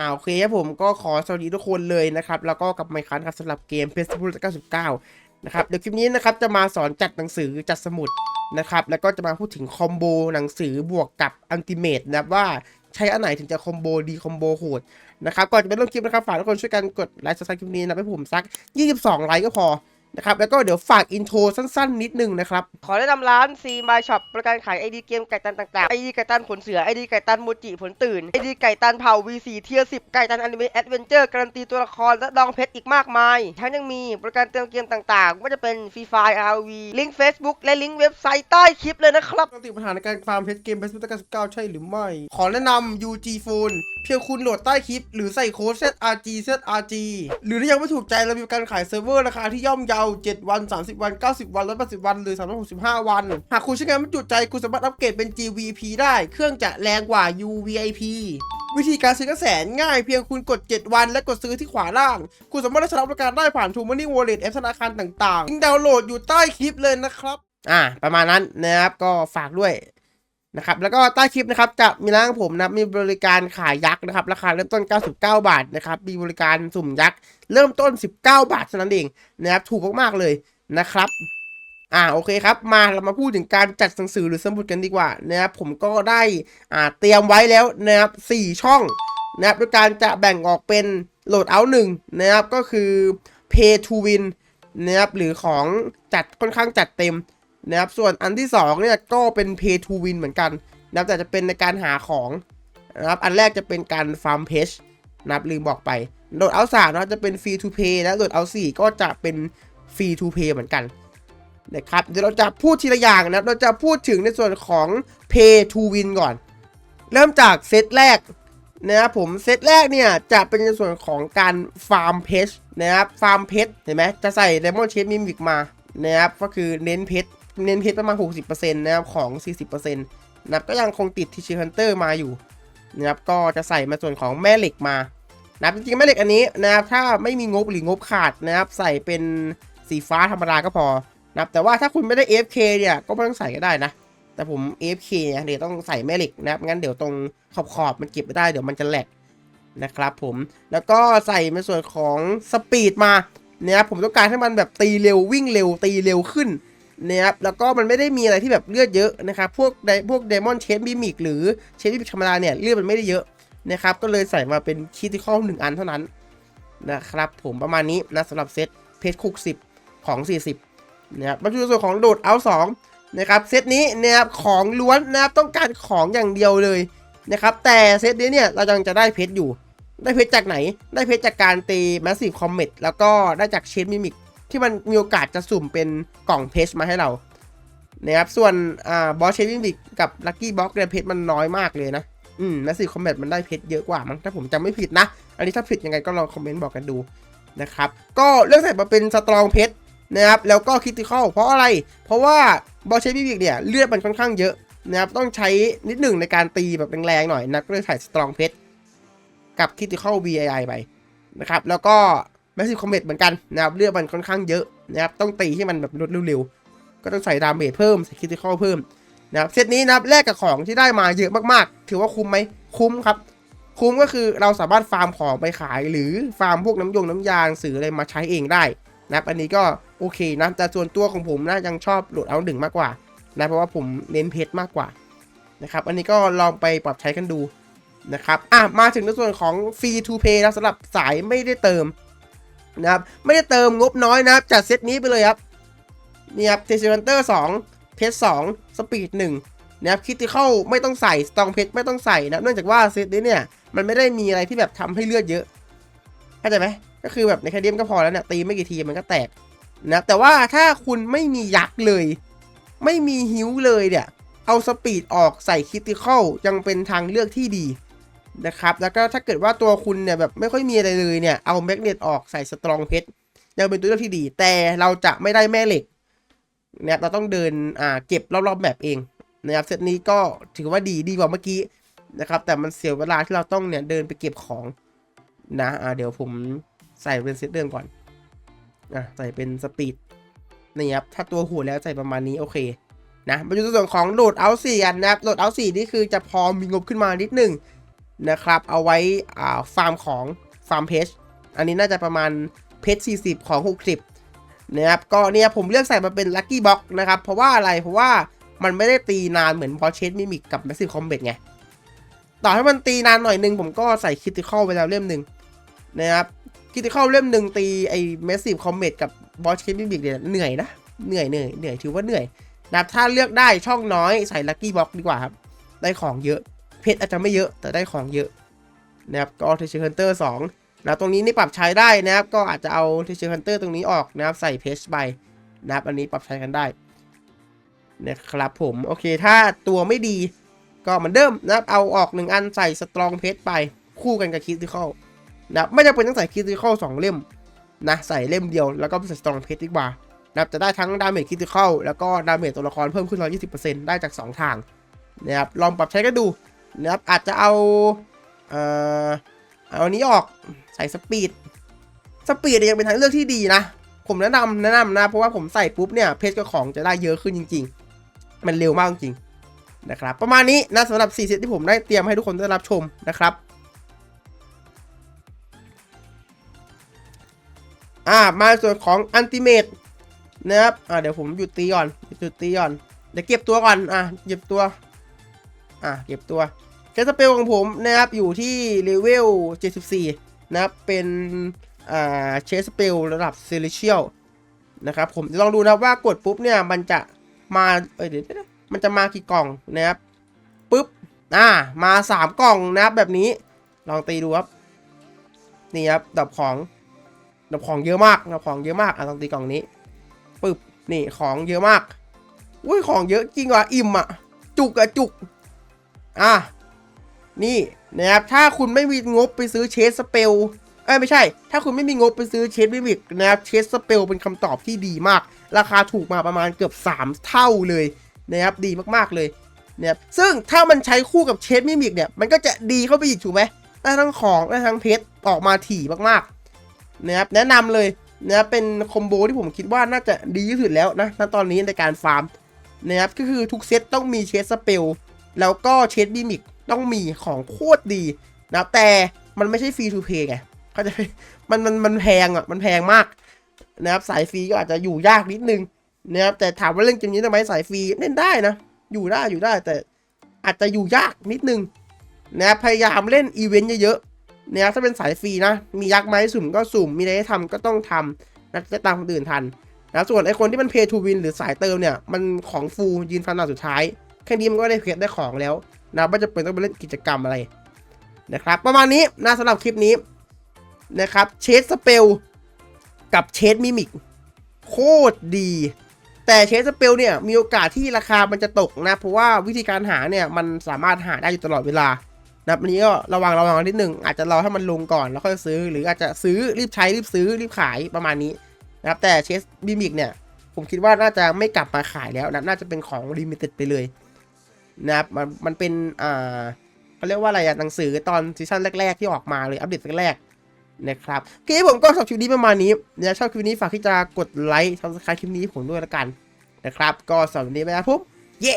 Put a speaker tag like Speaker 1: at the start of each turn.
Speaker 1: อ่าโอเคครับผมก็ขอสวัสดีทุกคนเลยนะครับ แล้วก็กับไมค์คันครับสำหรับเกม Facebook 99นะครับเดี๋ยวคลิปนี้นะครับจะมาสอนจัดหนังสือจัดสมุดนะครับ แล้วก็จะมาพูดถึงคอมโบหนังสือบวกกับอัลติเมทนะว่าใช้อันไหนถึงจะคอมโบดีคอมโบโหดนะครับก่อนจะไปเริ่มคลิปนะครับฝากทุกคนช่วยกันกดไลค์ซับสไครต์คลิปนี้นะให้ผมสัก 22 ไลค์ก็พอ นะครับ แล้วก็เดี๋ยวฝากอินโทรสั้นๆ นิดนึงนะครับ
Speaker 2: ขอแนะนำร้าน C My Shop บริการขายไอดีเกมไก่ตันต่างๆ ไอดีไก่ตันขนเสือ ไอดีไก่ตันโมจิผลตื่น ไอดีไก่ตันเผ่า V4 เทียร์10ไก่ตันอนิเมะแอดเวนเจอร์การันตีตัวละครและดองเพชรอีกมากมาย ทั้งยังมีบริการเติมเกมต่างๆ ไม่ว่าจะเป็น Free Fire RV ลิงก์ Facebook และลิงก์เว็บไซต์ใต้คลิปเลยนะครับ
Speaker 1: ปกติปัญหาในการฟาร์มเพชรเกม Facebook 99ใช่หรือไม่ ขอแนะนำ UG Phone เพียงคุณโหลดใต้คลิป หรือใส่โค้ด ZRG ZRG หรือถ้ายังไม่ถูกใจเรามีการขายเซิร์ฟเวอร์ราคาที่ย่อมเยา7วัน30วัน90วัน180วันหรือ365วัน หากคุณใช้งานไม่จุใจคุณสามารถอัปเกรดเป็น GVP ได้ เครื่องจะแรงกว่า UVIP วิธีการซื้อกระแสนง่ายเพียงคุณกด 7 วันและกดซื้อที่ขวาล่าง คุณสามารถได้ใช้บริการได้ผ่าน True Money Wallet แอปธนาคารต่างๆลิงดาวน์โหลดอยู่ใต้คลิปเลยนะครับ อ่า ประมาณนั้นนะครับ ก็ฝากด้วย นะครับแล้วก็ใต้คลิปนะครับจะมีร้านผมนะมีบริการขายยักษ์นะครับราคาเริ่มต้น 99 บาทนะครับมีบริการสุ่มยักษ์เริ่มต้น 19 บาทเท่านั้นเองนะครับถูกมากๆเลยนะครับอ่าโอเคครับมาเรามาพูดถึงการจัดหนังสือหรือสมุดกันดีกว่านะครับผมก็ได้อ่าเตรียมไว้แล้วนะครับ4ช่องนะครับโดยการจะแบ่งออกเป็นโหลดเอาหนึ่งนะครับก็คือ pay to win นะครับหรือของจัดค่อนข้างจัดเต็ม นะครับส่วนอันที่2เนี่ยก็เป็น pay to win เหมือนกันนะครับแต่จะเป็นในการหาของนะครับอันแรกจะเป็นการฟาร์มเพชนะครับลืมบอกไปโหลดเอาสามนะจะเป็น free to pay และโหลดเอาสี่ก็จะเป็น free to pay เหมือนกันนะครับเดี๋ยวเราจะพูดทีละอย่างนะครับเราจะพูดถึงในส่วนของ pay to win ก่อน เริ่มจากเซตแรกนะครับผมเซตแรกเนี่ยจะเป็นในส่วนของการฟาร์มเพชนะครับฟาร์มเพชเห็นไหมจะใส่ Diamond Chest Mimic มานะครับก็คือเน้นเพชร เน้นเพชรประมาณ 60%นะครับของ 40%นะครับก็ยังคงติดทีชิคันเตอร์มาอยู่นะครับก็จะใส่มาส่วนของแม่เหล็กมานะครับจริงๆแม่เหล็กอันนี้นะครับถ้าไม่มีงบหรืองบขาดนะครับใส่เป็นสีฟ้าธรรมดาก็พอนะครับแต่ว่าถ้าคุณไม่ได้ AFK เนี่ยก็ไม่ต้องใส่ก็ได้นะ แต่ผม AFK เนี่ยเดี๋ยวต้องใส่แม่เหล็กนะครับงั้นเดี๋ยวตรงขอบขอบๆมันเก็บไม่ได้เดี๋ยวมันจะแหลกนะครับผมแล้วก็ใส่ในส่วนของสปีดมาเนี่ยผมต้องการให้มันแบบตีเร็ววิ่งเร็วตีเร็วขึ้น นะครับแล้วก็มันไม่ได้มีอะไรที่แบบเลือดเยอะนะครับพวกพวกเดมอนเชนบิมิกหรือเชนบิมิกธรรมดาเนี่ยเลือดมันไม่ได้เยอะนะครับก็เลยใส่มาเป็นคิติคอลหนึ่งอันเท่านั้นนะครับผมประมาณนี้นะสำหรับเซตเพชรคุก 10 ของ 40นะครับมาดูส่วนของโดดเอาสองนะครับเซตนี้นะครับของล้วนนะครับต้องการของอย่างเดียวเลยนะครับแต่เซตนี้เนี่ยเรายังจะได้เพชรอยู่ ได้เพชรจากไหน ได้เพชรจากการตี Massive Comet แล้วก็ได้จากเชนมิมิก ที่มันมีโอกาสจะสุ่มเป็นกล่องเพชรมาให้เรานะครับส่วนอ่าบอสเชนวิกกับลัคกี้บ็อกเนี่ยเพชรมันน้อยมากเลยนะอืมแมสซี่คอมแบทมันได้เพชรเยอะกว่ามั้งถ้าผมจำไม่ผิดนะ อันนี้ถ้าผิดยังไงก็ลองคอมเมนต์บอกกันดูนะครับก็เลือกใส่มาเป็นสตรองเพชรนะครับแล้วก็คิติคอลเพราะอะไร เพราะว่าบอสเชนวิกเนี่ยเลือดมันค่อนข้างเยอะนะครับต้องใช้นิดหนึ่งในการตีแบบแรงๆหน่อยนะก็เลยใส่สตรองเพชรกับคิติคอล VII ไปนะครับแล้วก็ แมสซิฟคอมเมตเหมือนกันนะครับเลือดมันค่อนข้างเยอะนะครับต้องตีให้มันแบบลดเร็วๆ ก็ต้องใส่ดาเมจเพิ่ม ใส่คิติคอลเพิ่มนะครับเซตนี้นะครับแลกกับของที่ได้มาเยอะมากๆ ถือว่าคุ้มไหมคุ้มครับ คุ้มก็คือเราสามารถฟาร์มของไปขาย หรือฟาร์มพวกน้ำยงน้ำยางสื่ออะไรมาใช้เองได้นะครับอันนี้ก็โอเคนะแต่ส่วนตัวของผมนะยังชอบโหลดเอาหนึ่งมากกว่านะเพราะว่าผมเน้นเพชรมากกว่านะครับอันนี้ก็ลองไปปรับใช้กันดูนะครับอะมาถึงในส่วนของฟรีทูเพย์นะสำหรับสายไม่ได้เติม นะครับไม่ได้เติมงบน้อยนะครับจัดเซตนี้ไปเลยครับนี่ครับเทสเวนเตอร์สองเพชรสองสปีดหนึ่งนะครับคิติเข้าไม่ต้องใส่สตองเพชรไม่ต้องใส่นะเนื่องจากว่าเซตนี้เนี่ยมันไม่ได้มีอะไรที่แบบทำให้เลือดเยอะเข้าใจไหมก็คือแบบในแคดเดียมก็พอแล้วเนี่ยตีไม่กี่ทีมันก็แตกนะแต่ว่าถ้าคุณไม่มียักษ์เลย ไม่มีฮิวเลยเนี่ยเอาสปีดออกใส่คิติเข้ายังเป็นทางเลือกที่ดี นะครับ แล้วก็ถ้าเกิดว่าตัวคุณเนี่ยแบบไม่ค่อยมีอะไรเลยเนี่ย เอาแมกเนตออกใส่สตรองเพชรยังเป็นตัวเลือกที่ดี แต่เราจะไม่ได้แม่เหล็กเนี่ยเราต้องเดินอ่าเก็บรอบๆแบบเองนะครับเซตนี้ก็ถือว่าดีดีกว่าเมื่อกี้นะครับ แต่มันเสียเวลาที่เราต้องเนี่ยเดินไปเก็บของนะอ่าเดี๋ยวผมใส่เป็นเซตเดิมก่อนอะใส่เป็นสปีดนี่ครับถ้าตัวหัวแล้วใส่ประมาณนี้โอเคนะมาดูส่วนของโหลดเอาสี่กันนะครับโหลดเอาสี่นี่คือจะพอมีงบขึ้นมานิดหนึ่ง นะครับ เอาไว้ฟาร์มของฟาร์มเพชอันนี้น่าจะประมาณเพช40 ของ 60 นะครับ ก็เนี่ยผมเลือกใส่มาเป็นลัคกี้บ็อกนะครับ เพราะว่าอะไร เพราะว่ามันไม่ได้ตีนานเหมือนบอสเชสมิมิกกับแมสซิคอมเบทไง ต่อให้มันตีนานหน่อยนึง ผมก็ใส่คิติคอลไปแล้วเล่มหนึ่งนะครับคิติคอลเล่มหนึ่งตีไอ้แมสซิ c คอมเบทกับบอสเชสมิมิกเนี่ยเหนื่อยนะ เหนื่อยเหนื่อยเหนื่อยถือว่าเหนื่อยนะถ้าเลือกได้ช่องน้อยใส่ลัคกี้บ็อกดีกว่าครับ ได้ของเยอะ เพชรอาจจะไม่เยอะแต่ได้ของเยอะนะครับก็เทเชอร์ฮันเตอร์สองนะตรงนี้นี่ปรับใช้ได้นะครับ ก็อาจจะเอาเทเชอร์ฮันเตอร์ตรงนี้ออกนะครับใส่เพชรไปนะครับอันนี้ปรับใช้กันได้นะครับผมโอเคถ้าตัวไม่ดีก็เหมือนเดิมนะครับเอาออกหนึ่งอันใส่สตรองเพชรไปคู่กันกับคิติคอลนะครับไม่จำเป็นต้องใส่คิติคอลสองเล่มนะใส่เล่มเดียวแล้วก็ใส่สตรองเพชรดีกว่านะครับจะได้ทั้งดาเมจคิติคอลแล้วก็ดาเมจตัวละครเพิ่มขึ้น 120%ได้จาก 2 ทางนะครับลองปรับใช้กันดู นะครับอาจจะเอาเอ่อเอาอันนี้ออกใส่สปีดสปีดยยังเป็นทางเลือกที่ดีนะ ผมแนะนำแนะนำนะ เพราะว่าผมใส่ปุ๊บเนี่ยเพชรกับของจะได้เยอะขึ้นจริง ๆ มันเร็วมากจริงนะครับ ประมาณนี้นะสำหรับ4เซตที่ผมได้เตรียมให้ทุกคนได้รับชมนะครับอ่ามาส่วนของอันติเมตนะครับอ่าเดี๋ยวผมหยุดตีก่อนหยุดตีก่อนเดี๋ยวเก็บตัวก่อนอะเก็บตัว อะเก็บตัวเคสสเปลของผมนะครับอยู่ที่เลเวล 74 นะครับเป็นอ่าเชสเปลระดับเซเลเชียลนะครับผมจะลองดูนะว่ากดปุ๊บเนี่ยมันจะมาเอ้ยเดี๋ยวมันจะมากี่กล่องนะครับปุ๊บอ่ามา 3 กล่องนะครับแบบนี้ลองตีดูครับนี่ครับดับของดับของเยอะมากดับของเยอะมากอะลองตีกล่องนี้ปึ๊บนี่ของเยอะมากอุ้ยของเยอะจริงว่ะอิ่มอะจุกอะจุก อะนี่นะครับถ้าคุณไม่มีงบไปซื้อเชสสเปลเอ้ยไม่ใช่ ถ้าคุณไม่มีงบไปซื้อเชสบิวิกนะครับเชสสเปลเป็นคำตอบที่ดีมาก ราคาถูกมาประมาณเกือบ 3 เท่าเลยนะครับดีมากๆเลยนะครับซึ่งถ้ามันใช้คู่กับเชสมิมิกเนี่ยมันก็จะดีเข้าไปอีกถูกไหมได้ทั้งของได้ทั้งเพชรออกมาถี่มากๆนะครับแนะนำเลยนะครับเป็นคอมโบที่ผมคิดว่าน่าจะดีที่สุดแล้วนะณตอนนี้ในการฟาร์มนะครับก็คือทุกเซตต้องมีเชสสเปล แล้วก็เชสบิมิกต้องมีของโคตรดีนะแต่มันไม่ใช่ฟรีทูเพย์ไงเขาจะมันมันมันแพงอะมันแพงมากนะครับสายฟรีก็อาจจะอยู่ยากนิดนึงนะครับแต่ถามว่าเล่นเกมนี้ทำไมสายฟรีเล่นได้นะ อยู่ได้อยู่ได้แต่อาจจะอยู่ยากนิดนึงนะครับพยายามเล่นอีเวนต์เยอะๆนี่ยถ้าเป็นสายฟรีนะ มียักษ์ไม้สุ่มก็สุ่ม มีอะไรให้ทำก็ต้องทำนะจะตามคนอื่นทันนะส่วนไอคนที่มันเพย์ทูวินหรือสายเติมเนี่ย มันของฟูยืนฟันหนาสุดท้าย ค่นี้มันก็ได้เพชรได้ของแล้วนะไม่จะเป็นต้องไปเล่นกิจกรรมอะไรนะครับ ประมาณนี้นะสำหรับคลิปนี้นะครับเชสสเปลกับเชสมิมิกโคตรดี แต่เชสสเปลเนี่ยมีโอกาสที่ราคามันจะตกนะ เพราะว่าวิธีการหาเนี่ยมันสามารถหาได้อยู่ตลอดเวลานะครับอันนี้ก็ระวังระวังนิดหนึ่งอาจจะรอให้มันลงก่อนแล้วค่อยซื้อ หรืออาจจะซื้อรีบใช้รีบซื้อรีบขายประมาณนี้นะครับแต่เชสบิมิกเนี่ย ผมคิดว่าน่าจะไม่กลับมาขายแล้วนะน่าจะเป็นของลิมิเต็ดไปเลย นะครับมันมันเป็นอ่าเขาเรียกว่าอะไรอะหนังสือตอนซีซั่นแรก ๆ ที่ออกมาเลยอัปเดตแรกนะครับโอเคผมก็ชอบคลิปนี้ประมาณนี้นะชอบคลิปนี้ฝากที่จะกดไลค์ทำสครคลิปนี้ผมด้วยละกันนะครับ ก็สำหรับวันนี้ไปนะครับผมเย้